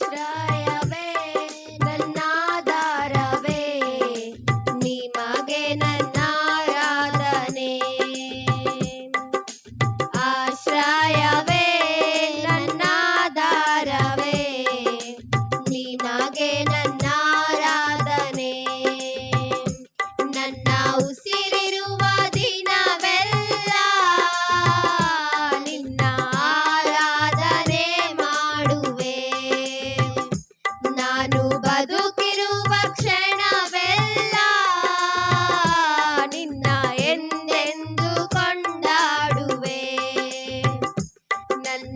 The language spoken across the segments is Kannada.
ಆಶ್ರಯವೇ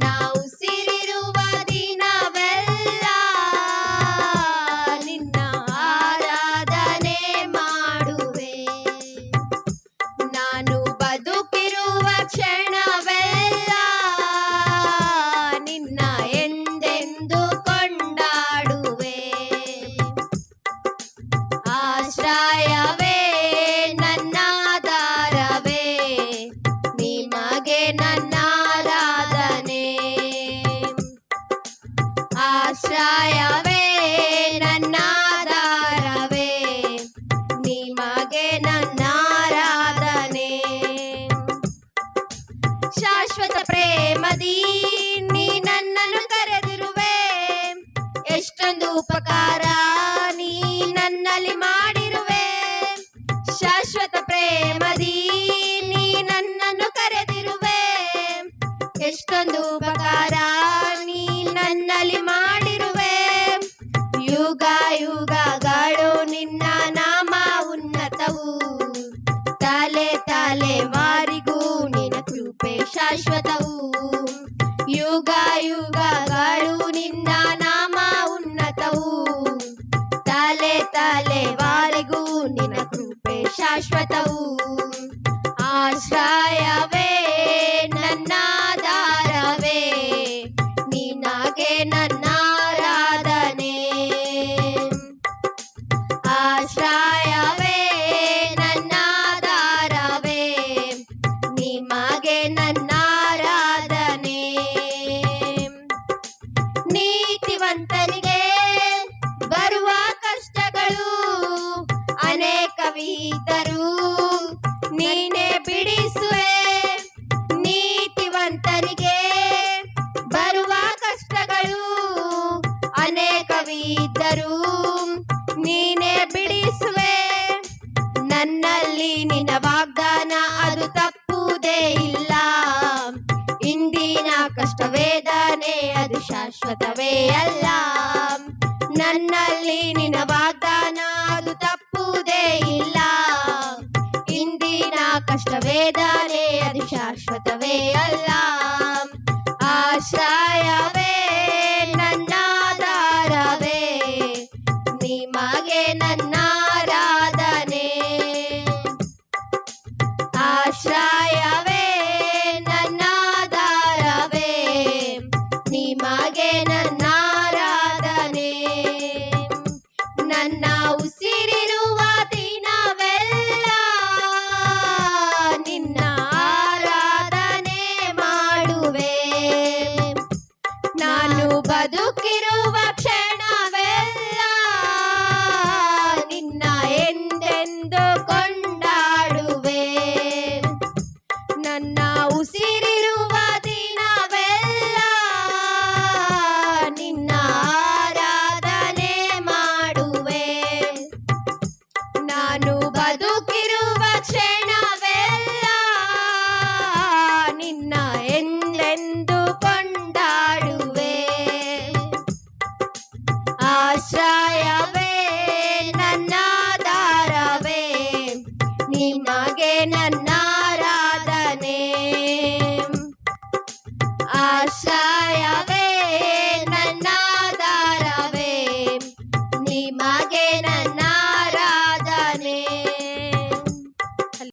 ನನ್ನ ಶಾಶ್ವತ ಪ್ರೇಮದಿ ನೀ ನನ್ನನ್ನು ಕರೆದಿರುವೆ. ಎಷ್ಟೊಂದು ಉಪಕಾರ ನೀ ನನ್ನಲ್ಲಿ ಮಾಡಿರುವೆ. ಶಾಶ್ವತ ಪ್ರೇಮದಿ ನೀ ನನ್ನನ್ನು ಕರೆದಿರುವೆ. ಎಷ್ಟೊಂದು ಉಪಕಾರ ನೀ ನನ್ನಲ್ಲಿ ಮಾಡಿರುವೆ. ಯುಗ ಯುಗಗಳು ನಿನ್ನ ನಾಮ ಉನ್ನತವು. ತಲೆ ತಲೆ ಶಾಶ್ವತವು ಆಶ್ರಯವೇ ನನ್ನಾಧಾರವೇ ನಿನಗೆ ನನ್ನಾರಾಧನೆ. ಆಶ್ರಯವೇ ನನ್ನಾಧಾರವೇ ನಿಮಗೆ ನನ್ನಾರಾಧನೆ. ನೀತಿವಂತರಿಗೆ ಬರುವ ಕಷ್ಟಗಳು ಅನೇಕವಿದ್ದರೂ ಅದು ತಪ್ಪುವುದೇ ಇಲ್ಲ. ಇಂದಿನ ಕಷ್ಟ ವೇದನೆ ಅದು ಶಾಶ್ವತವೇ ಅಲ್ಲ. ನನ್ನಲ್ಲಿ ನಿನ್ನ ವಾಗ್ದಾನ ಅದು ತಪ್ಪುವುದೇ ಇಲ್ಲ. ಇಂದಿನ ಕಷ್ಟ ವೇದನೆ ಅದು ಶಾಶ್ವತವೇ ಅಲ್ಲ. ನಿಮಗೆ ನನ್ನಾರಾಧನೆ ನನ್ನ ಉಸಿರಿರುವ ದಿನವೆಲ್ಲ ನಿನ್ನ ಆರಾಧನೆ ಮಾಡುವೆ. ನಾನು ಬದುಕಿರುವ ಕ್ಷಣವೆಲ್ಲ ನಿನ್ನ ಎಂದೆಂದು ಕೊಂಡಾಡುವೆ. ನನ್ನ ಉಸಿರಿರುವ